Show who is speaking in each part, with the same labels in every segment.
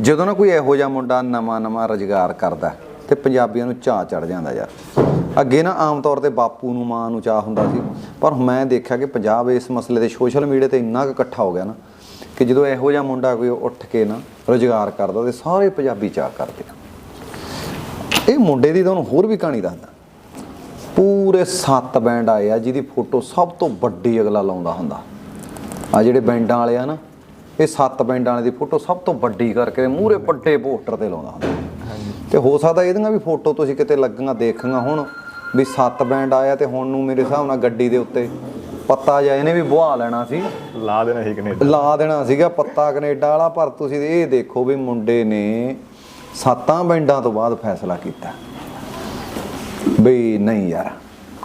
Speaker 1: ਜਦੋਂ ਨਾ ਕੋਈ ਇਹੋ ਜਿਹਾ ਮੁੰਡਾ ਨਵਾਂ ਨਵਾਂ ਰੁਜ਼ਗਾਰ ਕਰਦਾ ਤੇ ਪੰਜਾਬੀਆਂ ਨੂੰ ਚਾਹ ਚੜ ਜਾਂਦਾ ਯਾਰ। ਅੱਗੇ ਨਾ ਆਮ ਤੌਰ ਤੇ ਬਾਪੂ ਨੂੰ, ਮਾਂ ਨੂੰ ਚਾਹ ਹੁੰਦਾ ਸੀ, ਪਰ ਮੈਂ ਦੇਖਿਆ ਕਿ ਪੰਜਾਬ ਇਸ ਮਸਲੇ ਤੇ ਸੋਸ਼ਲ ਮੀਡੀਆ ਤੇ ਇੰਨਾ ਕੁ ਇਕੱਠਾ ਹੋ ਗਿਆ ਨਾ ਕਿ ਜਦੋਂ ਇਹੋ ਜਿਹਾ ਮੁੰਡਾ ਕੋਈ ਉੱਠ ਕੇ ਨਾ ਰੁਜ਼ਗਾਰ ਕਰਦਾ ਤੇ ਸਾਰੇ ਪੰਜਾਬੀ ਚਾਹ ਕਰਦੇ ਆ। ਇਹ ਮੁੰਡੇ ਦੀ ਤੁਹਾਨੂੰ ਹੋਰ ਵੀ ਕਹਾਣੀ ਦੱਸਦਾ। ਪੂਰੇ ਸੱਤ ਬੈਂਡ ਆਏ ਆ ਜਿਹਦੀ ਫੋਟੋ ਸਭ ਤੋਂ ਵੱਡੀ ਅਗਲਾ ਲਾਉਂਦਾ ਹੁੰਦਾ। ਆ ਜਿਹੜੇ ਬੈਂਡਾਂ ਵਾਲੇ ਆ ਨਾ ਇਹ ਸੱਤ ਬੈਂਡਾਂ ਵਾਲੇ ਦੀ ਫੋਟੋ ਸਭ ਤੋਂ ਵੱਡੀ ਕਰਕੇ ਮੂਹਰੇ ਵੱਡੇ ਪੋਸਟਰ ਤੇ ਲਾਉਂਦਾ ਹੁੰਦਾ। ਤੇ ਹੋ ਸਕਦਾ ਇਹਦੀਆਂ ਵੀ ਫੋਟੋ ਤੁਸੀਂ ਕਿਤੇ ਲੱਗੀਆਂ ਦੇਖੀਆਂ ਹੁਣ ਵੀ ਸੱਤ ਬੈਂਡ ਆਇਆ ਤੇ ਹੁਣ ਨੂੰ ਮੇਰੇ ਹਿਸਾਬ ਨਾਲ ਗੱਡੀ ਦੇ ਉੱਤੇ ਪੱਤਾ ਜਿਹਾ ਇਹਨੇ ਵੀ ਬੁਹਾ ਲੈਣਾ ਸੀ।
Speaker 2: ਲਾ ਦੇਣਾ ਸੀ ਕੈਨੇਡਾ।
Speaker 1: ਲਾ ਦੇਣਾ ਸੀਗਾ ਪੱਤਾ ਕੈਨੇਡਾ ਵਾਲਾ ਪਰ ਤੁਸੀਂ ਇਹ ਦੇਖੋ ਵੀ ਮੁੰਡੇ ਨੇ ਸੱਤਾਂ ਬੈਂਡਾਂ ਤੋਂ ਬਾਅਦ ਫੈਸਲਾ ਕੀਤਾ। ਬਈ ਨਹੀਂ ਯਾਰ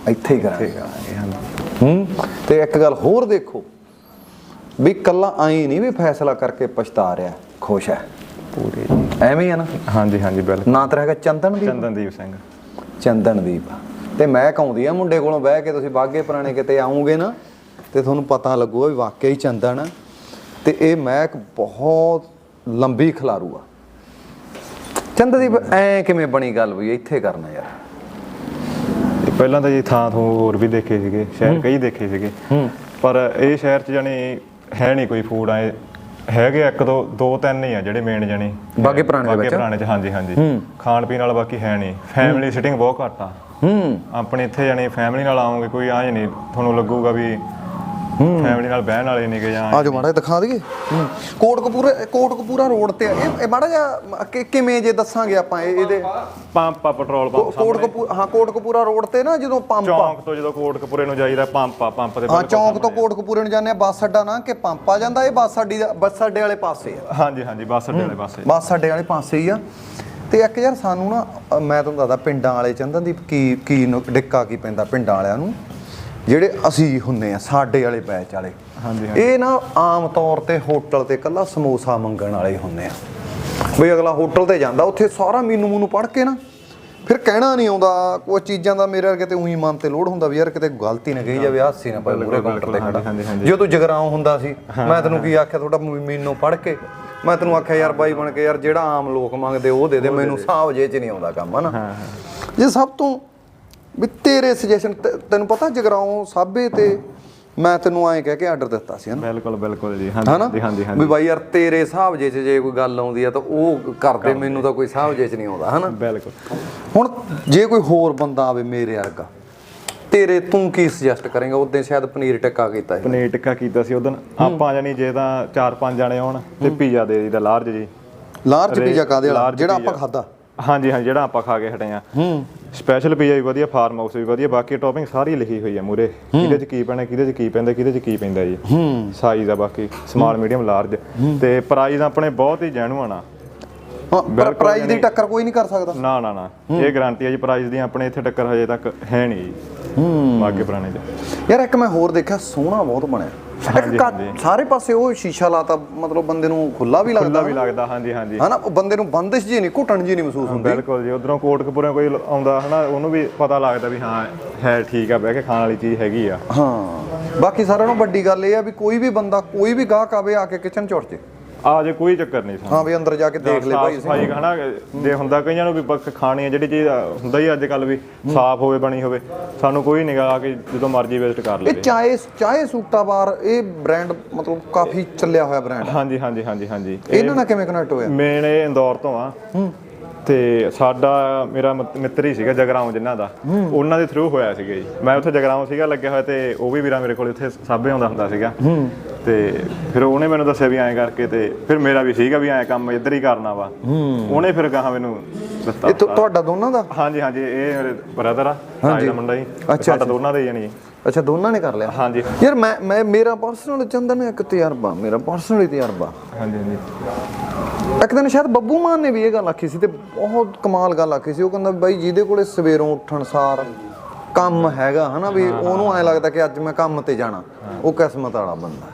Speaker 1: ਇੱਥੇ ਹੀ ਕਰਾਂਗੇ। ਹੂੰ ਤੇ ਇੱਕ ਗੱਲ ਹੋਰ ਦੇਖੋ ਵੀ ਕੱਲਾ ਆਈ ਨਹੀਂ ਵੀ ਫੈਸਲਾ ਕਰਕੇ ਪਛਤਾ ਰਿਹਾ ਖੁਸ਼ ਹੈ।
Speaker 2: ਪੂਰੇ।
Speaker 1: ਐਵੇਂ ਆ ਨਾ?
Speaker 2: ਹਾਂਜੀ ਹਾਂਜੀ ਬਿਲਕੁਲ।
Speaker 1: ਨਾਂ ਤੇਰਾ ਹੈਗਾ ਚੰਦਨਦੀਪ?
Speaker 2: ਚੰਦਨਦੀਪ ਸਿੰਘ।
Speaker 1: ਚੰਦਨਦੀਪ। ਤੇ ਮੈਂ ਕਹਾਉਂਦੀ ਆ ਮੁੰਡੇ ਕੋਲੋਂ ਬਹਿ ਕੇ ਤੁਸੀਂ ਬਾਗੇ ਪੁਰਾਣੇ ਕਿਤੇ ਆਉਂਗੇ ਨਾ ਤੇ ਤੁਹਾਨੂੰ ਪਤਾ ਲੱਗੂਗਾ ਵੀ ਵਾਕਿਆ ਹੀ ਚੰਦਨ ਆ। ਤੇ ਇਹ ਮਹਿਕ ਬਹੁਤ ਲੰਬੀ ਖਲਾਰੂ ਆ। ਚੰਦਨਦੀਪ ਐ ਕਿਵੇਂ ਬਣੀ ਗੱਲ ਵੀ ਇੱਥੇ ਕਰਨਾ ਯਾਰ?
Speaker 2: ਪਹਿਲਾਂ ਤਾਂ ਜੀ ਥਾਂ ਥੂ ਹੋਰ ਵੀ ਦੇਖੇ ਸੀਗੇ ਸ਼ਹਿਰ ਕਈ ਦੇਖੇ ਸੀਗੇ। ਪਰ ਇਹ ਸ਼ਹਿਰ 'ਚ ਜਾਣੀ ਹੈ ਨਹੀਂ ਕੋਈ ਫੂਡ ਆਏ ਹੈਗੇ ਇੱਕ ਦੋ ਦੋ ਤਿੰਨ ਹੀ ਆ ਜਿਹੜੇ ਮੇਨ ਜਾਣੀ।
Speaker 1: ਬਾਗੇ ਪੁਰਾਣੇ ਦੇ ਵਿੱਚ?
Speaker 2: ਪੁਰਾਣੇ 'ਚ ਹਾਂਜੀ ਹਾਂਜੀ। ਖਾਣ ਪੀਣ ਵਾਲਾ ਬਾਕੀ ਹੈ ਨਹੀਂ। ਫੈਮਿਲੀ ਸਿਟਿੰਗ ਬਹੁਤ ਘੱਟ ਆ।
Speaker 1: ਹੂੰ।
Speaker 2: ਆਪਣੇ ਇੱਥੇ ਜਾਣੀ ਫੈਮਿਲੀ ਨਾਲ ਆਉਂਗੇ ਕੋਈ ਆਏ ਨਹੀਂ। ਤੁਹਾਨੂੰ ਲੱਗੂਗਾ ਵੀ ਫੈਮਿਲੀ ਨਾਲ ਬਹਿਣ ਵਾਲੇ ਨਹੀਂ ਗੇ ਜਾਂ
Speaker 1: ਆਜੋ ਮਾੜਾ ਜਿਹਾ ਦਿਖਾ ਦਈਏ। ਕੋਟਕਪੂਰਾ ਕੋਟਕਪੂਰਾ ਰੋਡ ਤੇ ਆ। ਇਹ ਇਹ ਮਾੜਾ ਜਿਹਾ ਕਿ- ਕਿਵੇਂ ਜੇ ਦੱਸਾਂਗੇ ਆਪਾਂ ਇਹ- ਇਹਦੇ?
Speaker 2: ਪੰਪ ਆ ਪੈਟਰੋਲ ਪੰਪ ਸਾਹਮਣੇ।
Speaker 1: ਕੋਟਕਪੂਰਾ ਹਾਂ ਕੋਟਕਪੂਰਾ ਰੋਡ ਤੇ ਨਾ ਜਦੋਂ ਪੰਪ ਆ।
Speaker 2: ਚੌਂਕ ਤੋਂ ਜਦੋਂ ਕੋਟਕਪੂਰੇ ਨੂੰ ਜਾਈਦਾ ਪੰਪ ਆ ਪੰਪ ਦੇ
Speaker 1: ਹਾਂ
Speaker 2: ਬਿਲਕੁਲ
Speaker 1: ਚੌਂਕ ਤੋਂ
Speaker 2: ਸਾਹਮਣੇ।
Speaker 1: ਕੋਟਕਪੂਰੇ ਨੂੰ ਜਾਂਦੇ ਆ। ਬੱਸ ਅੱਡਾ ਨਾ ਕਿ ਪੰਪ ਆ ਜਾਂਦਾ। ਇਹ ਬੱਸ ਅੱਡੀ ਦਾ ਬੱਸ ਅੱਡੇ ਵਾਲੇ ਪਾਸੇ ਆ।
Speaker 2: ਹਾਂਜੀ ਹਾਂਜੀ ਬੱਸ ਅੱਡੇ ਵਾਲੇ ਪਾਸੇ।
Speaker 1: ਬੱਸ ਅੱਡੇ ਵਾਲੇ ਪਾਸੇ ਹੀ ਆ। ਤੇ ਇੱਕ ਯਾਰ ਸਾਨੂੰ ਨਾ ਅ, ਮੈਂ ਤੁਹਾਨੂੰ ਦੱਸਦਾ ਪਿੰਡਾਂ ਵਾਲੇ ਚੰਦਨਦੀਪ ਕੀ ਕੀ ਨੂੰ- ਡਿੱਕਾ ਕੀ ਪੈਂਦਾ ਪਿੰਡਾਂ ਵਾਲਿਆਂ ਨੂੰ। ਜਿਹੜੇ ਅਸੀਂ ਹੁੰਨੇ ਆ ਸਾਡੇ ਵਾਲੇ ਬੈਚ ਵਾਲੇ।
Speaker 2: ਹਾਂਜੀ
Speaker 1: ਇਹ ਨਾ ਆਮ ਤੌਰ ਤੇ ਹੋਟਲ ਤੇ ਕੱਲਾ ਸਮੋਸਾ ਮੰਗਣ ਵਾਲੇ ਹੁੰਨੇ ਆ। ਬਈ ਅਗਲਾ ਹੋਟਲ ਤੇ ਜਾਂਦਾ ਉੱਥੇ ਸਾਰਾ ਮੀਨੂ ਮੂਨੂ ਪੜ੍ਹ ਕੇ ਨਾ ਫਿਰ ਕਹਿਣਾ ਨਹੀਂ ਆਉਂਦਾ ਕੋਈ ਚੀਜ਼ਾਂ ਦਾ ਮੇਰੇ ਕਿਤੇ ਉਹੀ ਮਨ ਤੇ ਲੋਡ ਹੁੰਦਾ ਵੀ ਯਾਰ ਕਿਤੇ ਗਲਤੀ ਨਾ ਕਹੀ ਜਾਵੇ ਹਾਸੀ ਨਾ ਪਏ ਪੂਰੇ ਕਾਊਂਟਰ ਤੇ ਖੜਾ। ਜੇ ਤੂੰ ਜਗਰਾਉਂ ਹੁੰਦਾ ਸੀ ਮੈਂ ਤੈਨੂੰ ਕੀ ਆਖਿਆ ਤੁਹਾਡਾ ਮੀਨੂ ਪੜ੍ਹ ਕੇ ਮੈਂ ਤੈਨੂੰ ਆਖਿਆ ਯਾਰ ਬਾਈ ਬਣ ਕੇ ਯਾਰ ਜਿਹੜਾ ਆਮ ਲੋਕ ਮੰਗਦੇ ਉਹ ਦੇ ਦੇ ਮੈਨੂੰ ਹਿਸਾਬ ਜੇ ਚ ਨਹੀਂ ਆਉਂਦਾ ਕੰਮ ਹਨਾ। ਜੇ ਸਭ ਤੋਂ ਵੀ ਤੇਰੇ ਸੁਜੈਸ਼ਨ ਤੈਨੂੰ ਪਤਾ ਜਗਰਾਉਂ ਸਾਬੇ ਤੇ ਮੈਂ ਤੈਨੂੰ ਐਂ ਕਹਿ ਕੇ ਆਰਡਰ ਦਿੱਤਾ ਸੀ ਹਨਾ
Speaker 2: ਬਿਲਕੁਲ ਬਿਲਕੁਲ ਜੀ
Speaker 1: ਹਨਾ
Speaker 2: ਹਾਂਜੀ ਹਾਂਜੀ।
Speaker 1: ਵੀ
Speaker 2: ਹਾਂਜੀ
Speaker 1: ਬਾਈ ਯਾਰ ਤੇਰੇ ਹਿਸਾਬ ਜੇ ਜੇ ਕੋਈ ਗੱਲ ਆਉਂਦੀ ਆ ਤਾਂ ਉਹ ਕਰਦੇ ਮੈਨੂੰ ਤਾਂ ਕੋਈ ਹਿਸਾਬ ਜੇ ਚ ਨਹੀਂ ਆਉਂਦਾ ਹਨਾ
Speaker 2: ਬਿਲਕੁਲ।
Speaker 1: ਹੁਣ ਜੇ ਕੋਈ ਹੋਰ ਬੰਦਾ ਆਵੇ ਮੇਰੇ ਵਰਗਾ ਤੇਰੇ ਤੂੰ ਕੀ ਸੁਜੈਸਟ ਕਰੇਂਗਾ? ਉਦੋਂ ਸ਼ਾਇਦ ਪਨੀਰ ਟਿੱਕਾ ਕੀਤਾ ਸੀ।
Speaker 2: ਪਨੀਰ ਟਿੱਕਾ ਕੀਤਾ ਸੀ ਉਦੋਂ ਆਪਾਂ ਜਾਨੀ ਜੇ ਤਾਂ ਚਾਰ ਪੰਜ ਜਾਣੇ ਆਉਣ ਤੇ ਪੀਜ਼ਾ ਦੇ ਦੀਦਾ ਲਾਰਜ ਜੀ।
Speaker 1: ਲਾਰਜ ਪੀਜ਼ਾ ਕਾਦੇ ਵਾਲਾ? ਜਿਹੜਾ ਆਪਾਂ। ਖਾਦਾ
Speaker 2: ਹਾਂਜੀ ਹਾਂਜੀ ਜਿਹੜਾ ਆਪਾਂ ਖਾ ਕੇ ਹਟੇ ਆ।
Speaker 1: ਹੂੰ।
Speaker 2: ਸਪੈਸ਼ਲ ਪੀਜ਼ਾ ਵੀ ਵਧੀਆ ਫਾਰਮ ਹਾਊਸ ਵੀ ਵਧੀਆ ਬਾਕੀ ਟੌਪਿੰਗ ਸਾਰੀ ਲਿਖੀ ਹੋਈ ਆ ਮੂਰੇ। ਕਿਹਦੇ ਚ ਕੀ ਪੈਣਾ ਕਿਹਦੇ ਚ ਕੀ ਪੈਂਦਾ ਕਿਹਦੇ ਚ ਕੀ ਪੈਂਦਾ ਜੀ।
Speaker 1: ਹੂੰ।
Speaker 2: ਸਾਈਜ਼ ਆ ਬਾਕੀ ਸਮਾਲ ਮੀਡੀਅਮ ਲਾਰਜ ਤੇ ਪ੍ਰਾਈਸ ਆਪਣੇ ਬਹੁਤ ਹੀ ਜੈਨੂਅਨ ਆ।
Speaker 1: ਹਾਂ ਪਰ ਪ੍ਰਾਈਸ ਦੀ ਟੱਕਰ ਕੋਈ ਨਹੀਂ ਕਰ ਸਕਦਾ।
Speaker 2: ਨਾ ਨਾ ਨਾ। ਇਹ ਗਾਰੰਟੀ ਆ ਜੀ ਪ੍ਰਾਈਸ ਦੀ ਆਪਣੇ ਇੱਥੇ ਟੱਕਰ ਹਜੇ ਤੱਕ ਹੈ ਨਹੀਂ ਜੀ।
Speaker 1: ਹੂੰ।
Speaker 2: ਮਾਗੇ ਪੁਰਾਣੇ ਚ
Speaker 1: ਯਾਰ ਇੱਕ ਮੈਂ ਹੋਰ ਦੇਖਿਆ ਸੋਹਣਾ ਬਹੁਤ ਬਣਿਆ। ਸਾਰੇ ਪਾਸੇ ਉਹ ਸ਼ੀਸ਼ਾ ਲਾਤਾ ਮਤਲਬ ਬੰਦੇ ਨੂੰ ਖੁੱਲਾ ਵੀ
Speaker 2: ਖੁੱਲਾ
Speaker 1: ਲੱਗਦਾ
Speaker 2: ਵੀ ਲੱਗਦਾ ਹਾਂਜੀ ਹਾਂਜੀ।
Speaker 1: ਹਨਾ ਉਹ ਬੰਦੇ ਨੂੰ ਬੰਦਿਸ਼ ਜੀ ਨਹੀਂ ਘੁੱਟਣ ਜੀ ਨਹੀਂ ਮਹਿਸੂਸ ਹੁੰਦੀ।
Speaker 2: ਬਿਲਕੁਲ ਜੀ ਉਧਰੋਂ ਕੋਟਕਪੂਰੇ ਕੋਈ ਆਉਂਦਾ ਹਨਾ ਉਹਨੂੰ ਵੀ ਪਤਾ ਲੱਗਦਾ ਵੀ ਹਾਂ ਹੈ ਠੀਕ ਆ ਬਹਿ ਕੇ ਖਾਣ ਵਾਲੀ ਚੀਜ਼ ਹੈਗੀ ਆ।
Speaker 1: ਹਾਂ। ਬਾਕੀ ਸਾਰਿਆਂ ਨਾਲੋਂ ਵੱਡੀ ਗੱਲ ਇਹ ਆ ਵੀ ਕੋਈ ਵੀ ਬੰਦਾ ਕੋਈ ਵੀ ਗਾਹਕ ਆਵੇ ਆ ਕੇ ਕਿਚਨ ਚੁੜ ਜੇ।
Speaker 2: ਆ ਜੇ ਕੋਈ ਚੱਕਰ ਨਹੀਂ ਸਾਨੂੰ।
Speaker 1: ਹਾਂ ਵੀ ਅੰਦਰ ਜਾ ਕੇ ਦੇਖ ਲੈ ਭਾਈ
Speaker 2: ਸਫ਼ਾਈ ਹਨਾ ਜੇ ਹੁੰਦਾ ਕਈਆਂ ਨੂੰ ਵੀ ਬਸ ਖਾਣੀ ਆ ਜਿਹੜੀ ਚੀਜ਼ ਹੁੰਦਾ ਹੀ ਅੱਜ ਕੱਲ ਵੀ ਸਾਫ਼ ਹੋਵੇ ਬਣੀ ਹੋਵੇ ਸਾਨੂੰ ਕੋਈ ਨਿਗਾਹ ਆ ਕੇ ਜਦੋਂ ਮਰਜ਼ੀ ਵਿਜ਼ਿਟ ਕਰ
Speaker 1: ਇਹ
Speaker 2: ਲਵੇ।
Speaker 1: ਚਾਏ ਚਾਏ ਸੂਟਾ ਬਾਰ ਇਹ ਬ੍ਰਾਂਡ ਮਤਲਬ ਕਾਫੀ ਚੱਲਿਆ ਹੋਇਆ ਬ੍ਰਾਂਡ
Speaker 2: ਹਾਂਜੀ ਹਾਂਜੀ ਹਾਂਜੀ ਹਾਂਜੀ।
Speaker 1: ਇਹਨਾਂ ਨਾਲ ਕਿਵੇਂ ਕਨੈਕਟ ਹੋਇਆ?
Speaker 2: ਮੇਨ ਇਹ ਇੰਦੌਰ ਤੋਂ ਆ। ਤੇ ਸਾਡਾ ਮੇਰਾ ਮਿੱਤਰ ਹੀ ਸੀਗਾ ਜਗਰਾਉਂ ਜਿਨ੍ਹਾਂ ਦਾ। ਉਹਨਾਂ ਦੇ ਥਰੂ ਹੋਇਆ ਸੀਗਾ ਜੀ। ਮੈਂ ਉੱਥੇ ਜਗਰਾਉਂ ਸੀਗਾ ਲੱਗਿਆ ਹੋਇਆ ਤੇ ਉਹ ਵੀ ਵੀਰਾ ਮੇਰੇ ਕੋਲ ਉੱਥੇ ਸਾਬੇ ਆਉਂਦਾ ਹੁੰਦਾ ਸੀਗਾ। ਤੇ ਫਿਰ ਉਹਨੇ ਮੈਨੂੰ ਦੱਸਿਆ ਵੀ ਐਂ ਕਰਕੇ ਤੇ ਫਿਰ ਮੇਰਾ ਵੀ ਸੀਗਾ ਵੀ ਐਂ ਕੰਮ ਇੱਧਰ ਹੀ ਕਰਨਾ ਵਾ। ਉਹਨੇ ਫਿਰ ਕਹਾ ਮੈਨੂੰ ਦਿੱਤਾ
Speaker 1: ਇਹ ਤੁ- ਤੁਹਾਡਾ ਦੋਨਾਂ ਦਾ?
Speaker 2: ਹਾਂਜੀ ਹਾਂਜੀ ਇਹ ਮੇਰੇ ਬ੍ਰਦਰ ਆ ਦਾ ਮੁੰਡਾ ਜੀ।
Speaker 1: ਅੱਛਾ,
Speaker 2: ਸਾਡਾ ਦੋਨਾਂ ਦਾ ਹੀ ਜਾਨੀ
Speaker 1: ਅੱਛਾ ਦੋਨਾਂ ਨੇ ਕਰ ਲਿਆ?
Speaker 2: ਹਾਂਜੀ।
Speaker 1: ਯਾਰ ਮੈਂ ਮੈਂ ਮੇਰਾ ਪਰਸਨਲ ਚੰਦਨ ਇੱਕ ਤਜਰਬਾ ਮੇਰਾ ਪਰਸਨਲੀ ਤਜਰਬਾ।
Speaker 2: ਹਾਂਜੀ ਹਾਂਜੀ।
Speaker 1: ਇੱਕ ਦਿਨ ਸ਼ਾਇਦ ਬੱਬੂ ਮਾਨ ਨੇ ਵੀ ਇਹ ਗੱਲ ਆਖੀ ਸੀ ਤੇ ਬਹੁਤ ਕਮਾਲ ਗੱਲ ਆਖੀ ਸੀ। ਉਹ ਕਹਿੰਦਾ ਬਾਈ ਜਿਹਦੇ ਕੋਲੇ ਸਵੇਰੋਂ ਉੱਠਣ ਸਾਰ ਕੰਮ ਹੈਗਾ ਹਨਾ ਵੀ ਉਹਨੂੰ ਐ ਲੱਗਦਾ ਕਿ ਅੱਜ ਮੈਂ ਕੰਮ ਤੇ ਜਾਣਾ। ਉਹ ਕਿਸਮਤ ਵਾਲਾ ਬੰਦਾ।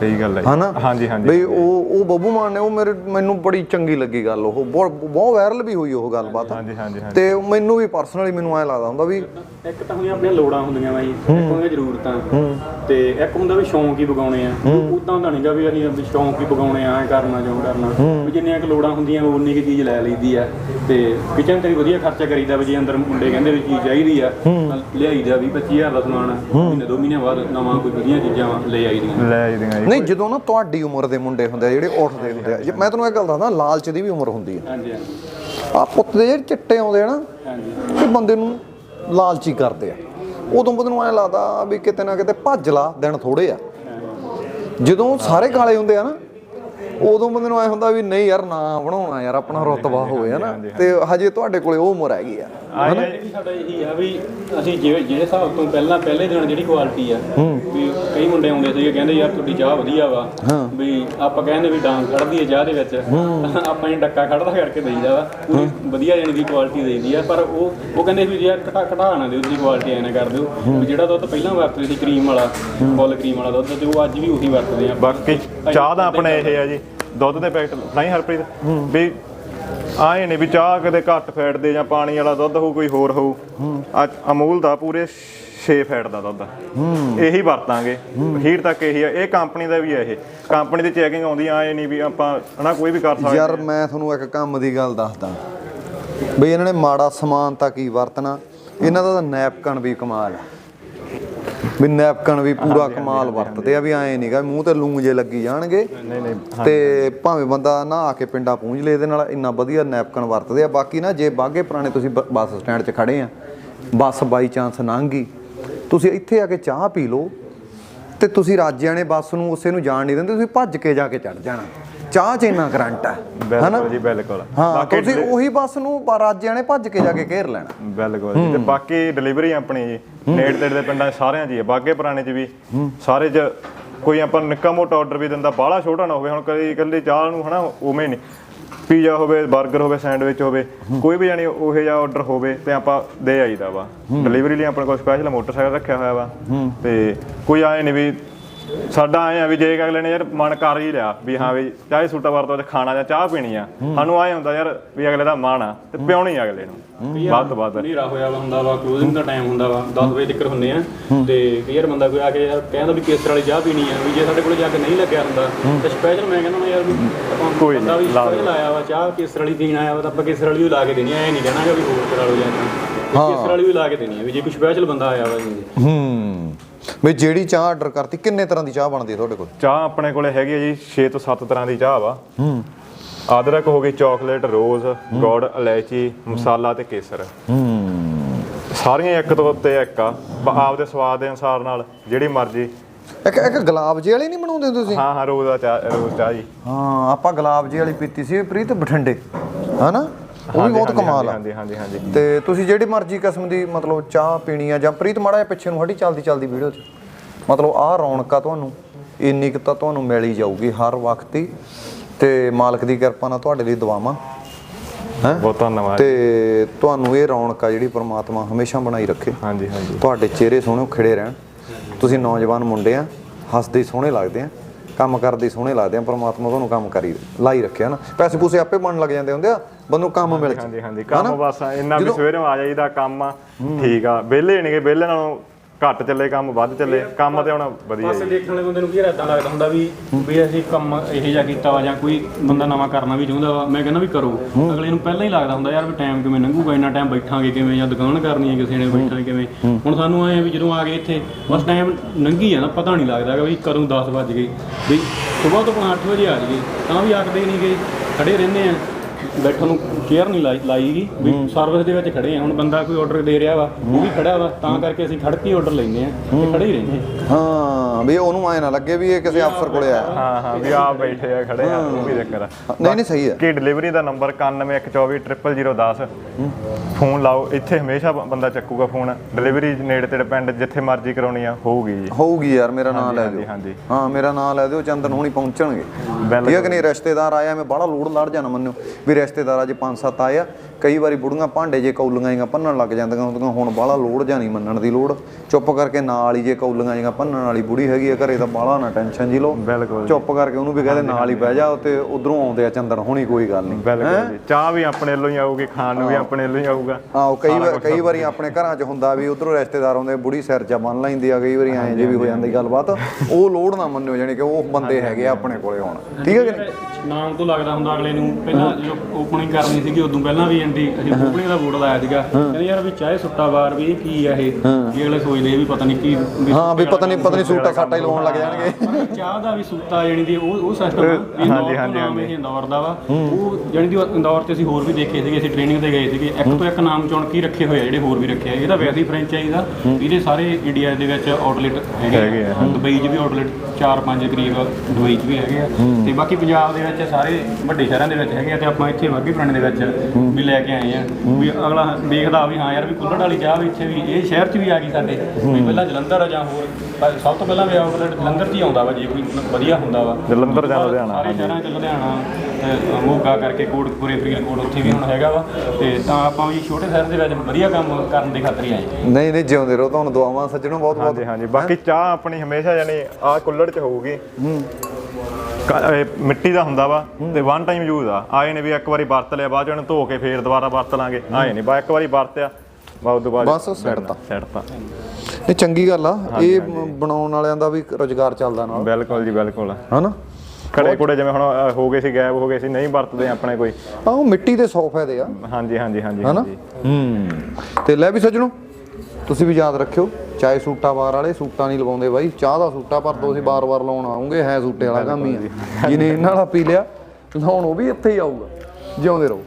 Speaker 2: ਸਹੀ ਗੱਲ ਹੈ।
Speaker 1: ਹਨਾ?
Speaker 2: ਹਾਂਜੀ ਹਾਂਜੀ।
Speaker 1: ਬਈ ਉਹ ਉਹ ਬੱਬੂ ਮਾਨ ਨੇ ਉਹ ਮੇਰੇ ਮੈਨੂੰ ਬੜੀ ਚੰਗੀ ਲੱਗੀ ਗੱਲ ਉਹ। ਬਹੁਤ ਬਹੁਤ ਵਾਇਰਲ ਵੀ ਹੋਈ ਉਹ ਗੱਲਬਾਤ।
Speaker 2: ਹਾਂਜੀ ਹਾਂਜੀ
Speaker 1: ਤੇ ਮੈਨੂੰ ਵੀ ਪਰਸਨਲੀ ਮੈਨੂੰ ਐ ਲੱਗਦਾ ਹੁੰਦਾ ਵੀ
Speaker 3: ਇੱਕ ਤਾਂ ਹੁੰਦੀਆਂ ਆਪਣੀਆਂ ਲੋੜਾਂ ਹੁੰਦੀਆਂ ਵਾ ਜੀ ਇੱਕ ਹੁੰਦੀਆਂ ਜ਼ਰੂਰਤਾਂ। ਤੇ ਇੱਕ ਹੁੰਦਾ ਵੀ ਸ਼ੌਂਕ ਹੀ ਪਗਾਉਣੇ ਆ। ਉਦਾਂ ਦਾ ਨਹੀਂਗਾ ਵੀ ਅਸੀਂ ਵੀ ਸ਼ੌਂਕ ਹੀ ਪਗਾਉਣੇ ਆ ਐ ਕਰਨਾ ਜੋ ਕਰਨਾ। ਵੀ ਜਿੰਨੀਆਂ ਕੁ ਲੋੜਾਂ ਹੁੰਦੀਆਂ ਉਹ ਉਨੀ ਕੁ ਚੀਜ਼ ਲੈ ਲਈਦੀ ਆ। ਤੇ ਕਿਚਨ ਤੇ ਵੀ ਵਧੀਆ ਖਰਚਾ ਕਰੀਦਾ ਵੀ ਜੇ ਅੰਦਰ ਮੁੰਡੇ ਕਹਿੰਦੇ ਵੀ ਚੀਜ਼ ਚਾਹੀਦੀ ਆ ਤਾਂ ਲਿਆਈਦਾ ਵੀ 25000 ਦਾ ਸਮਾਨ ਮਹੀਨੇ ਦੋ ਮਹੀਨੇ ਬਾਅਦ ਨਵਾਂ ਕੋਈ ਵਧੀਆ ਚੀਜ਼ਾਂ ਲੈ ਆਈਦੀਆਂ
Speaker 2: ਲੈ ਆਈਆਂ ਜੀ।
Speaker 1: ਨਹੀਂ ਜਦੋਂ ਨਾ ਤੁਹਾਡੀ ਉਮਰ ਦੇ ਮੁੰਡੇ ਹੁੰਦੇ ਆ ਜਿਹੜੇ ਉੱਠਦੇ ਹੁੰਦੇ ਆ ਮੈਂ ਤੁਹਾਨੂੰ ਇਹ ਗੱਲ ਦੱਸਦਾ ਲਾਲਚ ਦੀ ਵੀ ਉਮਰ ਹੁੰਦੀ ਆ।
Speaker 3: ਹਾਂਜੀ। ਹਾਂਜੀ
Speaker 1: ਆ ਪੁੱਤ ਦੇ ਜਿਹੜੇ ਚਿੱਟੇ ਆਉਂਦੇ ਆ ਨਾ
Speaker 3: ਹਾਂਜੀ।
Speaker 1: ਇਹ ਬੰਦੇ ਨੂੰ ਲਾਲਚੀ ਕਰਦੇ ਆ। ਉਦੋਂ ਬੰਦੇ ਨੂੰ ਐ ਲੱਗਦਾ ਵੀ ਕਿਤੇ ਨਾ ਕਿਤੇ ਭੱਜ ਲਾ, ਦਿਨ ਥੋੜੇ ਆ। ਜਦੋਂ ਸਾਰੇ ਕਾਲੇ ਹੁੰਦੇ ਆ ਨਾ, ਉਦੋਂ ਬੰਦੇ ਨੂੰ ਐ ਹੁੰਦਾ ਵੀ ਨਹੀਂ ਯਾਰ, ਨਾ ਬਣਾਉਣਾ ਯਾਰ, ਆਪਣਾ ਰਤਬਾ ਹੋਵੇ ਹਨਾ ਤੇ ਹਜੇ ਤੁਹਾਡੇ ਕੋਲੇ ਉਹ ਉਮਰ ਹੈਗੀ ਆ।
Speaker 2: ਆਏ
Speaker 3: ਇਹ ਵੀ ਸਾਡਾ ਇਹੀ ਆ ਵੀ ਅਸੀਂ ਜਿਵੇਂ ਜਿਹੜੇ ਹਿਸਾਬ ਤੋਂ ਪਹਿਲਾਂ ਪਹਿਲੇ ਦਿਨ ਜਿਹੜੀ ਕੁਆਲਿਟੀ ਆ ਵੀ ਕਈ ਮੁੰਡੇ ਆਉਂਦੇ ਸੀਗੇ ਕਹਿੰਦੇ ਯਾਰ ਤੁਹਾਡੀ ਚਾਹ ਵਧੀਆ ਵਾ ਵੀ ਆਪਾਂ ਕਹਿੰਦੇ ਵੀ ਡਾਂਗ ਖੜਦੀ ਹੈ ਚਾਹ ਦੇ ਵਿੱਚ। ਆਪਾਂ ਇਹ ਡੱਕਾ ਖੜਦਾ ਕਰਕੇ ਦੇਈਦਾ ਵਾ ਪੂਰੀ ਵਧੀਆ ਜਾਣੀ ਦੀ ਕੁਆਲਿਟੀ ਦੇਈਦੀ ਆ ਪਰ ਉਹ ਉਹ ਕਹਿੰਦੇ ਵੀ ਯਾਰ ਘਟਾ ਘਟਾ ਨਾ ਦਿਓ ਤੁਸੀਂ ਕੁਆਲਿਟੀ ਐ ਨਾ ਕਰ ਦਿਓ। ਵੀ ਜਿਹੜਾ ਦੁੱਧ ਪਹਿਲਾਂ ਵਰਤਦੇ ਸੀ ਕਰੀਮ ਵਾਲਾ ਫੁੱਲ ਕਰੀਮ ਵਾਲਾ ਦੁੱਧ ਤੇ ਉਹ ਅੱਜ ਵੀ ਉਹੀ ਵਰਤਦੇ ਆ।
Speaker 2: ਬਾਕੀ ਚਾਹ ਦਾ ਆਪਣੇ ਇਹ ਆ ਜੀ ਦੁੱਧ ਦੇ ਪੈਕਟ ਨਹੀਂ ਹਰਪ੍ਰੀਤ? ਵੀ ਆਏ ਨੇ ਵੀ ਚਾਹ ਕਦੇ ਘੱਟ ਫੈਟ ਦੇ ਜਾਂ ਪਾਣੀ ਵਾਲਾ ਦੁੱਧ ਹੋਊ ਕੋਈ ਹੋਰ ਹੋਊ। ਅੱਜ ਅਮੂਲ ਦਾ ਪੂਰੇ 6 ਫੈਟ ਦਾ ਦੁੱਧ ਇਹੀ ਵਰਤਾਂਗੇ। ਹੀਰ ਤੱਕ ਇਹੀ ਆ। ਇਹ ਕੰਪਨੀ ਦਾ ਵੀ ਆ ਇਹ। ਕੰਪਨੀ ਦੀ ਚੈਕਿੰਗ ਆਉਂਦੀ ਆਏ ਨਹੀਂ ਵੀ ਆਪਾਂ ਹਨਾ ਕੋਈ ਵੀ ਕਰ ਸਕਦਾ
Speaker 1: ਯਾਰ ਮੈਂ ਤੁਹਾਨੂੰ ਇੱਕ ਕੰਮ ਦੀ ਗੱਲ ਦੱਸਦਾ। ਬਈ ਇਹਨਾਂ ਨੇ ਮਾੜਾ ਸਮਾਨ ਤਾਂ ਕੀ ਵਰਤਣਾ। ਇਹਨਾਂ ਦਾ ਤਾਂ ਨੈਪਕਨ ਵੀ ਕਮਾਲ ਆ। ਵੀ ਨੈਪਕਨ ਵੀ ਪੂਰਾ ਕਮਾਲ ਵਰਤਦੇ ਆ ਵੀ ਐ ਨਹੀਂਗਾ ਮੂੰਹ ਤੇ ਲੂੰ ਜੇ ਲੱਗੀ ਜਾਣਗੇ।
Speaker 2: ਨਹੀਂ ਨਹੀਂ
Speaker 1: ਤੇ ਭਾਵੇਂ ਬੰਦਾ ਨਹਾ ਕੇ ਪਿੰਡਾ ਪੂੰਝ ਲੇ ਇਹਦੇ ਨਾਲ ਇੰਨਾ ਵਧੀਆ ਨੈਪਕਨ ਵਰਤਦੇ ਆ। ਬਾਕੀ ਨਾ ਜੇ ਬਾਗੇ ਪੁਰਾਣੇ ਤੁਸੀਂ ਬੱਸ ਸਟੈਂਡ 'ਚ ਖੜੇ ਆ ਬੱਸ ਬਾਈ ਚਾਂਸ ਲੰਘ ਤੁਸੀਂ ਇੱਥੇ ਆ ਕੇ ਚਾਹ ਪੀ ਲਓ ਤੇ ਤੁਸੀਂ ਰਾਜਿਆਂ ਨੇ ਬੱਸ ਨੂੰ ਉਸੇ ਨੂੰ ਜਾਣ ਨਹੀਂ ਦਿੰਦੇ ਤੁਸੀਂ ਭੱਜ ਕੇ ਜਾ ਕੇ ਚੜ ਜਾਣਾ। ਚਾਹ 'ਚ ਇੰਨਾ ਕਰੰਟ ਹੈ
Speaker 2: ਬਿਲਕੁਲ ਜੀ ਬਿਲਕੁਲ।
Speaker 1: ਹਾਂ ਤੁਸੀਂ ਉਹੀ ਬੱਸ ਨੂੰ ਰਾਜਿਆਂ ਨੇ ਭੱਜ ਕੇ ਜਾ ਕੇ ਘੇਰ ਲੈਣਾ।
Speaker 2: ਬਿਲਕੁਲ ਜੀ ਤੇ ਬਾਕੀ ਡਿਲੀਵਰੀ ਆਪਣੀ ਜੀ ਨੇੜ ਤੇੜ ਦੇ ਪਿੰਡਾਂ ਸਾਰਿਆਂ ਹੈ ਬਾਗੇ ਪੁਰਾਣੇ 'ਚ ਵੀ ਸਾਰੇ 'ਚ ਕੋਈ ਆਪਾਂ ਨਿੱਕਾ ਮੋਟਾ ਆਰਡਰ ਵੀ ਦਿੰਦਾ ਬਾਹਲਾ ਛੋਟਾ ਨਾ ਹੋਵੇ ਹੁਣ ਕਦੀ ਇਕੱਲੇ ਚਾਹ ਨੂੰ ਹਨਾ ਉਵੇਂ ਨਹੀਂ ਪੀਜ਼ਾ ਹੋਵੇ 버ਗਰ ਹੋਵੇ ਸੈਂਡਵਿਚ ਹੋਵੇ ਕੋਈ ਵੀ ਜਾਨੀ ਉਹੋ ਜਿਹਾ ਆਰਡਰ ਹੋਵੇ ਤੇ ਆਪਾਂ ਦੇ ਆਈਦਾ ਵਾ। ਡਿਲੀਵਰੀ ਲਈ ਆਪਣੇ ਕੋਲ ਸਪੈਸ਼ਲ ਮੋਟਰਸਾਈਕਲ ਰੱਖਿਆ ਹੋਇਆ ਵਾ। ਤੇ ਕੋਈ ਆਏ ਨਹੀਂ ਵੀ ਸਾਡਾ ਆਏ ਆ ਵੀ ਜੇ ਅਗਲੇ ਨੇ ਯਾਰ ਮਨ ਕਰ ਹੀ ਲਿਆ ਵੀ ਹਾਂ ਵੀ ਚਾਹੇ ਸੂਟਾ ਵਰਤੋਂ ਚ ਖਾਣਾ ਜਾਂ ਚਾਹ ਪੀਣੀ ਆ ਸਾਨੂੰ ਆਏ ਹੁੰਦਾ ਯਾਰ ਵੀ ਅਗਲੇ ਦਾ ਮਨ ਆ ਤੇ ਪਿਉਣੀ ਆ ਅਗਲੇ ਨੂੰ। ਵੱਧ ਤੋਂ ਵੱਧ।
Speaker 3: ਹਨੇਰਾ ਹੋਇਆ ਵਾ ਹੁੰਦਾ ਵਾ ਕਲੋਜ਼ਿੰਗ ਦਾ ਟਾਈਮ ਹੁੰਦਾ ਵਾ 10 ਵਜੇ ਤੱਕ ਹੁੰਨੇ ਆ ਤੇ ਕਈ ਵਾਰ ਬੰਦਾ ਕੋਈ ਆ ਕੇ ਯਾਰ ਕਹਿੰਦਾ ਵੀ ਕੇਸਰ ਵਾਲੀ ਚਾਹ ਪੀਣੀ ਆ ਵੀ ਜੇ ਸਾਡੇ ਕੋਲ ਜਾ ਕੇ ਨਹੀਂ ਲੱਗਿਆ ਹੁੰਦਾ ਤੇ ਸਪੈਸ਼ਲ ਮੈਂ ਕਹਿੰਦਾ ਨਾ ਯਾਰ ਵੀ
Speaker 2: ਕੋਈ ਨਹੀਂ, ਲਾ
Speaker 3: ਸਪੈਸ਼ਲ ਆਇਆ ਵਾ ਚਾਹ ਕੇਸਰ ਵਾਲੀ ਪੀਣ ਆਇਆ ਵਾ ਤਾਂ ਆਪਾਂ ਕੇਸਰ ਵਾਲੀ ਵੀ ਲਾ ਕੇ ਦੇਣੀ ਆ ਐ ਨਹੀਂ ਕਹਿਣਾਗਾ ਵੀ ਹੋਰ ਕਰਾ ਲਓ ਜਾਂ ਤਾਂ ਕੇਸਰ ਵਾਲੀ ਵੀ ਲਾ ਕੇ ਦੇਣੀ ਆ ਵੀ ਜੇ ਕੋਈ ਸਪੈਸ਼ਲ ਬੰਦਾ ਆਇਆ ਵਾ ਜੀ।
Speaker 1: ਹੂੰ। ਵੀ ਜਿਹੜੀ ਚਾਹ ਆਰਡਰ ਕਰਤੀ ਕਿੰਨੇ ਤਰ੍ਹਾਂ ਦੀ ਚਾਹ ਬਣਦੀ ਹੈ ਤੁਹਾਡੇ ਕੋਲ?
Speaker 2: ਚਾਹ ਆਪਣੇ ਕੋਲੇ ਹੈਗੀ ਹੈ ਜੀ 6 ਤੋਂ 7 ਤਰ੍ਹਾਂ ਦੀ ਚਾਹ ਵਾ। ਹੂੰ। ਅਦਰਕ ਹੋ ਗਈ ਚਾਕਲੇਟ ਰੋਜ਼ ਗੁੜ ਇਲਾਇਚੀ ਮਸਾਲਾ ਤੇ ਕੇਸਰ।
Speaker 1: ਹੂੰ।
Speaker 2: ਸਾਰੀਆਂ ਇੱਕ ਤੋਂ ਉੱਤੇ ਇੱਕ ਆ ਬ- ਆਪਦੇ ਸਵਾਦ ਦੇ ਅਨੁਸਾਰ ਨਾਲ ਜਿਹੜੀ ਮਰਜ਼ੀ।
Speaker 1: ਇੱਕ ਇੱਕ ਗੁਲਾਬ ਜੀ ਵਾਲੀ ਨਹੀਂ ਬਣਾਉਂਦੇ ਤੁਸੀਂ?
Speaker 2: ਹਾਂ ਹਾਂ ਰੋਜ਼ ਦਾ ਚਾਹ ਰੋਜ਼ ਚਾਹ ਜੀ।
Speaker 1: ਹਾਂ ਆਪਾਂ ਗੁਲਾਬ ਜੀ ਵਾਲੀ ਪੀਤੀ ਸੀ ਪ੍ਰੀਤ ਬਠਿੰਡੇ। ਹਨਾ? ਉਹ ਵੀ ਬਹੁਤ ਕਮਾਲ ਆ।
Speaker 2: ਹਾਂਜੀ ਹਾਂਜੀ ਹਾਂਜੀ।
Speaker 1: ਤੇ ਤੁਸੀਂ ਜਿਹੜੀ ਮਰਜ਼ੀ ਕਿਸਮ ਦੀ ਮਤਲਬ ਚਾਹ ਪੀਣੀ ਆ ਜਾਂ ਪ੍ਰੀਤ ਮਾੜਾ ਜਿਹਾ ਪਿੱਛੇ ਨੂੰ ਹਟੀ ਚੱਲਦੀ ਚੱਲਦੀ ਵੀਡੀਓ 'ਚ। ਮਤਲਬ ਆਹ ਰੌਣਕਾਂ ਤੁਹਾਨੂੰ ਇੰਨੀ ਕੁ ਤਾਂ ਤੁਹਾਨੂੰ ਮਿਲ ਹੀ ਜਾਊਗੀ ਹਰ ਵਕਤ ਹੀ। ਤੇ ਮਾਲਕ ਦੀ ਕਿਰਪਾ ਨਾਲ ਤੁਹਾਡੇ ਲਈ ਦੁਆਵਾਂ। ਹੈ?
Speaker 2: ਬਹੁਤ ਧੰਨਵਾਦ
Speaker 1: ਤੇ ਤੁਹਾਨੂੰ ਇਹ ਰੌਣਕ ਆ ਜਿਹੜੀ ਪ੍ਰਮਾਤਮਾ ਹਮੇਸ਼ਾ ਬਣਾਈ ਰੱਖੇ।
Speaker 2: ਹਾਂਜੀ ਹਾਂਜੀ।
Speaker 1: ਤੁਹਾਡੇ ਚਿਹਰੇ ਸੋਹਣੇ ਖਿੜੇ ਰਹਿਣ। ਤੁਸੀਂ ਨੌਜਵਾਨ ਮੁੰਡੇ ਆ ਹੱਸਦੇ ਸੋਹਣੇ ਲੱਗਦੇ ਆ। ਕੰਮ ਕਰਦੇ ਸੋਹਣੇ ਲੱਗਦੇ ਆ ਪ੍ਰਮਾਤਮਾ ਤੁਹਾਨੂੰ ਕੰਮ ਕਰੀ ਲਾਈ ਰੱਖਿਆ ਨਾ। ਪੈਸੇ ਪੂਸੇ ਆਪੇ ਬਣਨ ਲੱਗ ਜਾਂਦੇ ਹੁੰਦੇ ਆ ਬੰਦੂ ਕੰਮ ਮਿਲ
Speaker 2: ਹਾਂਜੀ
Speaker 1: ਜਾ
Speaker 2: ਹਾਂਜੀ ਕੰਮ ਬਸ ਇੰਨਾ ਵੀ ਸਵੇਰੇ ਆ ਜਾਈਦਾ ਕੰਮ ਆ ਠੀਕ ਆ। ਵਿਹਲੇ ਨਹੀਂਗੇ ਵਿਹਲੇ ਨਾਲੋਂ ਘੱਟ ਚੱਲੇ ਕੰਮ ਵੱਧ ਚੱਲੇ ਕੰਮ ਤੇ ਹੁਣ ਵਧੀਆ
Speaker 3: ਪਾਸੇ
Speaker 2: ਜੀ।
Speaker 3: ਦੇਖਣ ਵਾਲੇ ਬੰਦੇ ਨੂੰ ਕੀ ਇਦਾਂ ਲੱਗਦਾ ਹੁੰਦਾ ਵੀ ਵੀ ਅਸੀਂ ਕੰਮ ਇਹੋ ਜਿਹਾ ਕੀਤਾ ਵਾ ਜਾਂ ਕੋਈ ਬੰਦਾ ਨਵਾਂ ਕਰਨਾ ਵੀ ਚਾਹੁੰਦਾ ਵਾ ਮੈਂ ਕਹਿੰਦਾ ਵੀ ਕਰੋ। ਅਗਲੇ ਨੂੰ ਪਹਿਲਾਂ ਹੀ ਲੱਗਦਾ ਹੁੰਦਾ ਯਾਰ ਵੀ ਟਾਈਮ ਕਿਵੇਂ ਲੰਘੂਗਾ ਇੰਨਾ ਟਾਈਮ ਬੈਠਾਂਗੇ ਕਿਵੇਂ ਜਾਂ ਦੁਕਾਨ ਕਰਨੀ ਹੈ ਕਿਸੇ ਨੇ ਬੈਠਾਂਗੇ ਕਿਵੇਂ। ਹੁਣ ਸਾਨੂੰ ਆਏ ਆ ਵੀ ਜਦੋਂ ਆ ਗਏ ਇੱਥੇ ਬਸ ਟਾਈਮ ਲੰਘੀ ਜਾਂਦਾ ਪਤਾ ਨਹੀਂ ਲੱਗਦਾ ਕਿ ਵੀ ਕਦੋਂ 10 ਵੱਜ ਗਏ। ਵੀ ਸਵੇਰ ਤੋਂ ਆਪਣਾ 8 ਵਜੇ ਆ ਜਾਈਏ ਤਾਂ ਵੀ ਆਖਦੇ ਨਹੀਂ ਗਏ ਖੜੇ ਰਹਿੰਦੇ ਆ। ਬੈਠਣ ਨੂੰ ਚੇਅਰ ਨਹੀਂ ਲਾਈ ਲਾਈਗੀ ਵੀ ਸਰਵਿਸ ਦੇ ਵਿੱਚ ਖੜੇ ਆ। ਹੁਣ ਬੰਦਾ ਕੋਈ ਆਰਡਰ ਦੇ ਰਿਹਾ ਵਾ ਉਹ ਵੀ ਖੜਾ ਵਾ ਤਾਂ ਕਰਕੇ ਅਸੀਂ ਖੜ ਕੇ ਆਰਡਰ ਲੈਂਦੇ ਆ ਤੇ ਖੜੇ ਹੀ ਰਹਿੰਦੇ ਆ।
Speaker 1: ਹਾਂ ਵੀ ਉਹਨੂੰ ਐ ਨਾ ਲੱਗੇ ਵੀ ਇਹ ਕਿਸੇ ਅਫਸਰ ਕੋਲੇ ਆਇਆ
Speaker 2: ਹਾਂ ਹਾਂ ਵੀ ਆ ਬੈਠੇ ਆ ਖੜੇ ਆ ਉਹ ਵੀ ਚੱਕਰ ਆ
Speaker 1: ਨਹੀਂ ਨਹੀਂ ਸਹੀ ਹੈ
Speaker 2: ਕਿ ਡਿਲੀਵਰੀ ਦਾ ਨੰਬਰ 91240010 ਫੋਨ ਲਾਓ ਇੱਥੇ ਹਮੇਸ਼ਾ ਬ- ਬੰਦਾ ਚੱਕੂਗਾ ਫੋਨ। ਡਿਲੀਵਰੀ ਨੇੜੇ ਤੇੜੇ ਪਿੰਡ ਜਿੱਥੇ ਮਰਜ਼ੀ ਕਰਾਉਣੀ ਆ ਹੋਊਗੀ ਜੀ।
Speaker 1: ਹੋਊਗੀ ਯਾਰ ਮੇਰਾ ਨਾਮ ਲੈ
Speaker 2: ਹਾਂਜੀ
Speaker 1: ਦਿਓ।
Speaker 2: ਹਾਂਜੀ।
Speaker 1: ਹਾਂ ਮੇਰਾ ਨਾਮ ਲੈ ਦਿਓ ਚੰਦਨ ਹੁਣੀ ਪਹੁੰਚਣਗੇ।
Speaker 2: ਬਿਲਕੁਲ।
Speaker 1: ਠੀਕ ਹੈ ਕਿ ਨਹੀਂ ਰਿਸ਼ਤੇਦਾਰ ਆਇਆ ਮੈਂ ਬੜਾ ਲੋੜ ਲੜ ਜਾਣਾ ਮੰਨਿਓ। ਵੀ ਵੀ ਰਿਸ਼ਤੇਦਾਰਾਂ 'ਚ ਪੰਜ ਸੱਤ ਆਏ ਆ ਕਈ ਵਾਰੀ ਬੁੜੀਆਂ ਭਾਂਡੇ ਜੇ ਕੌਲੀਆਂ ਜਿਹੀਆਂ ਭੰਨਣ ਲੱਗ ਜਾਂਦੀਆਂ ਹੁੰਦੀਆਂ ਹੁਣ ਬਾਹਲਾ ਲੋੜ ਜਾਂ ਨਹੀਂ ਮੰਨਣ ਦੀ ਲੋੜ। ਚੁੱਪ ਕਰਕੇ ਨਾਲ ਹੀ ਜੇ ਕੌਲੀਆਂ ਜਿਹੀਆਂ ਭੰਨਣ ਵਾਲੀ ਬੁੜੀ ਹੈਗੀ ਆ ਘਰੇ ਤਾਂ ਬਾਹਲਾ ਨਾ ਟੈਨਸ਼ਨ ਜੀ
Speaker 2: ਬਿਲਕੁਲ
Speaker 1: ਚੁੱਪ ਕਰਕੇ ਉਹਨੂੰ ਵੀ ਕਹਦੇ ਨਾਲ ਹੀ ਬਹਿ ਜਾ ਤੇ ਉਧਰੋਂ ਆਉਂਦੇ ਆ ਚੰਦਨ ਹੋਣੀ ਕੋਈ ਗੱਲ ਨਹੀਂ।
Speaker 2: ਬਿਲਕੁਲ ਜੀ। ਚਾਹ ਵੀ ਆਪਣੇ ਵੱਲੋਂ ਹੀ ਆਊਗੀ ਖਾਣ ਨੂੰ ਵੀ ਆਪਣੇ ਵੱਲੋਂ ਹੀ ਆਊਗਾ।
Speaker 1: ਆਹੋ ਕਈ ਵਾਰ ਕਈ ਵਾਰੀ ਆਪਣੇ ਘਰਾਂ 'ਚ ਹੁੰਦਾ ਵੀ ਉਧਰੋਂ ਰਿਸ਼ਤੇਦਾਰ ਆਉਂਦੇ ਬੁੜੀ ਸਿਰ 'ਚ ਬੰਨ ਲੈਂਦੀ ਆ ਕਈ ਵਾਰੀ ਐਂ ਜੇ ਵੀ ਹੋ ਜਾਂਦੀ ਗੱਲਬਾਤ। ਉਹ ਲੋੜ ਨਾ ਮੰਨਿਓ ਜਾਣੀ ਕਿ ਉਹ ਬੰਦੇ ਹੈਗੇ ਆ ਆਪਣੇ ਕੋਲੇ ਹੁਣ ਠੀਕ ਹੈ ਕਿ
Speaker 3: ਨਾਮ ਤੋਂ ਲੱਗਦਾ ਹੁੰਦਾ ਅਗਲੇ ਨੂੰ ਪਹਿਲਾਂ ਜਦੋਂ ਓਪਨਿੰਗ ਕਰਨੀ ਸੀਗੀ ਉਦੋਂ ਪਹਿਲਾਂ ਵੀ ਐਂਟੀ ਅਸੀਂ ਓਪਨਿੰਗ ਦਾ ਬੋਰਡ ਲਾਇਆ ਸੀਗਾ। ਕਹਿੰਦੇ ਯਾਰ ਵੀ ਚਾਹੇ ਸੁੱਟਾ ਬਾਰ ਵੀ ਇਹ ਕੀ ਆ ਇਹ? ਵੀ ਅਗਲੇ ਸੋਚਦੇ ਵੀ ਪਤਾ ਨਹੀਂ ਕੀ
Speaker 1: ਹਾਂ ਵੀ ਪਤਾ ਨਹੀਂ ਪਤਾ ਨਹੀਂ ਸੂਟਾ ਸਾਟਾ ਹੀ ਲਾਉਣ ਲੱਗ ਜਾਣਗੇ।
Speaker 3: ਚਾਹ ਦਾ ਵੀ ਸੂਤਾ ਜਣੀ ਦੀ ਉਹ ਉਹ ਸਿਸਟਮ ਤੋਂ ਨਾਮ ਇਹ ਇੰਦੌਰ ਦਾ ਵਾ। ਉਹ ਜਣੀ ਦੀ ਉਹ ਇੰਦੌਰ ਤੇ ਅਸੀਂ ਹੋਰ ਵੀ ਦੇਖੇ ਸੀਗੇ ਅਸੀਂ ਟ੍ਰੇਨਿੰਗ ਤੇ ਗਏ ਸੀਗੇ। ਇੱਕ ਤੋਂ ਇੱਕ ਨਾਮ ਚੁਣ ਕੇ ਰੱਖੇ ਹੋਏ ਆ ਜਿਹੜੇ ਹੋਰ ਵੀ ਰੱਖੇ ਆ। ਇਹਦਾ ਵੈਸੇ ਹੀ ਫਰੈਂਚਾਈਜ਼ ਆ। ਇਹਦੇ ਸਾਰੇ ਇੰਡੀਆ ਦੇ ਵਿੱਚ ਆਊਟਲੈਟ ਹੈਗੇ ਆ। ਦੁਬਈ 'ਚ ਵੀ ਆਊਟਲੈਟ 4-5 ਕਰੀਬ ਦੁਬਈ 'ਚ ਵੀ ਹੈਗੇ ਆ। ਤੇ ਬਾਕੀ ਪੰਜਾਬ ਦੇ ਵਿੱਚ ਸਾਰੇ ਵੱਡੇ ਸ਼ਹਿਰਾਂ ਦੇ ਵਿੱਚ ਹੈਗੇ ਆ। ਤੇ ਆਪਾਂ ਇੱਥੇ ਵਾਗੀ ਪੁਰਾਣੇ ਦੇ ਵਿੱਚ ਵੀ ਲੈ ਕੇ ਆਏ ਆ। ਵੀ ਅਗਲਾ ਦੇਖਦਾ ਵੀ ਹਾਂ ਯਾਰ ਵੀ ਕੁੱਲੜ ਵਾਲੀ ਚਾਹ ਵੀ ਇੱਥੇ ਵੀ ਇਹ ਸ਼ਹਿਰ 'ਚ ਵੀ ਆ ਗਈ ਸਾਡੇ। ਵੀ ਪਹਿਲਾਂ ਜਲੰਧਰ ਆ ਜਾਂ ਹੋਰ ਪਰ ਸਭ ਤੋਂ ਪਹਿਲਾਂ ਵੀ ਆਊਟਲੈਟ ਜਲੰਧਰ 'ਚ ਹੀ ਆਉਂਦਾ ਵਾ ਜੇ ਕੋਈ ਵਧੀਆ ਹੁੰਦਾ ਵਾ।
Speaker 2: ਜਲੰਧਰ ਜਾਂ ਲੁਧਿਆਣਾ
Speaker 3: ਸਾਰੇ ਸ਼ਹਿਰਾਂ 'ਚ ਲੁਧਿਆਣਾ ਤੇ ਮੋਗਾ ਕਰਕੇ ਕੋਟਪੁਰੇ ਫਰੀਦਕੋਟ ਉੱਥੇ ਵੀ ਹੁਣ ਹੈਗਾ ਵਾ। ਤੇ ਤਾਂ ਆਪਾਂ ਵੀ ਛੋਟੇ ਸ਼ਹਿਰ ਦੇ ਵਿੱਚ ਵਧੀਆ ਕੰਮ ਕਰਨ ਦੇ ਖਾਤਰ ਹੀ ਆਏ
Speaker 1: ਨਹੀਂ ਨਹੀਂ ਜਿਉਂਦੇ ਰਹੋ ਤੁਹਾਨੂੰ ਦੁਆਵਾਂ ਸੱਜਣੋ ਬਹੁਤ ਬਹੁਤ
Speaker 2: ਹਾਂਜੀ ਹਾਂਜੀ। ਬਾਕੀ ਚਾਹ ਆਪਣੀ ਹਮੇਸ਼ਾ ਯਾਨੀ ਆ ਕੁੱਲੜ ਚ ਹੋਊਗੀ। ਕ- ਇਹ ਮਿੱਟੀ ਦਾ ਹੁੰਦਾ ਵਾ ਤੇ ਵਨ ਟਾਈਮ ਯੂਜ਼ ਆ। ਆਏ ਨੇ ਵੀ ਇੱਕ ਵਾਰੀ ਵਰਤ ਲਿਆ ਬਾਅਦ ਚ ਇਹਨੂੰ ਧੋ ਕੇ ਫੇਰ ਦੁਬਾਰਾ ਵਰਤ ਲਾਂਗੇ। ਆਏ ਨਹੀਂ ਬਾ ਇੱਕ ਵਾਰੀ ਵਰਤਿਆ ਬਾ ਉਦੋਂ ਬਾਅਦ
Speaker 1: ਬਸ ਸਿੱਟਤਾ।
Speaker 2: ਸਿੱਟਤਾ
Speaker 1: ਇਹ ਚੰਗੀ ਗੱਲ ਆ। ਇਹ ਬਣਾਉਣ ਵਾਲਿਆਂ ਦਾ ਵੀ ਰੋਜ਼ਗਾਰ ਚੱਲਦਾ ਨਾਲ।
Speaker 2: ਬਿਲਕੁਲ ਜੀ ਬਿਲਕੁਲ।
Speaker 1: ਹਨਾ?
Speaker 2: ਕੜੇ ਕੁੜੇ ਜਿਵੇਂ ਹੁਣ ਅ, ਹੋ ਗਏ ਸੀ ਗਾਇਬ ਹੋ ਗਏ ਸੀ ਨਹੀਂ ਵਰਤਦੇ ਆਪਣੇ ਕੋਈ।
Speaker 1: ਆ ਉਹ ਮਿੱਟੀ ਦੇ 100 ਫਾਇਦੇ ਆ।
Speaker 2: ਹਾਂਜੀ ਹਾਂਜੀ ਹਾਂਜੀ
Speaker 1: ਹਨਾ?
Speaker 2: ਹਾਂਜੀ।
Speaker 1: ਹੂੰ। ਤੇ ਲੈ ਵੀ ਸੱਜਣੋ ਤੁਸੀਂ ਵੀ ਯਾਦ ਰੱਖਿਓ। ਚਾਹੇ ਸੂਟਾ ਬਾਰ ਵਾਲੇ ਸੂਟਾ ਨਹੀਂ ਲਵਾਉਂਦੇ ਬਾਈ, ਚਾਹ ਦਾ ਸੂਟਾ ਪਰ ਤੁਸੀਂ ਬਾਰ-ਬਾਰ ਲਾਉਣ ਆਉਂਗੇ ਹੈ ਸੂਟੇ ਵਾਲਾ ਕੰਮ ਹੀ ਆ। ਜਿਹਨੇ ਇਹਨਾਂ ਵਾਲਾ ਪੀ ਲਿਆ, ਲਾਉਣ ਉਹ ਵੀ ਇੱਥੇ ਹੀ ਆਊਗਾ, ਜਿਉਂਦੇ ਰਹੋ।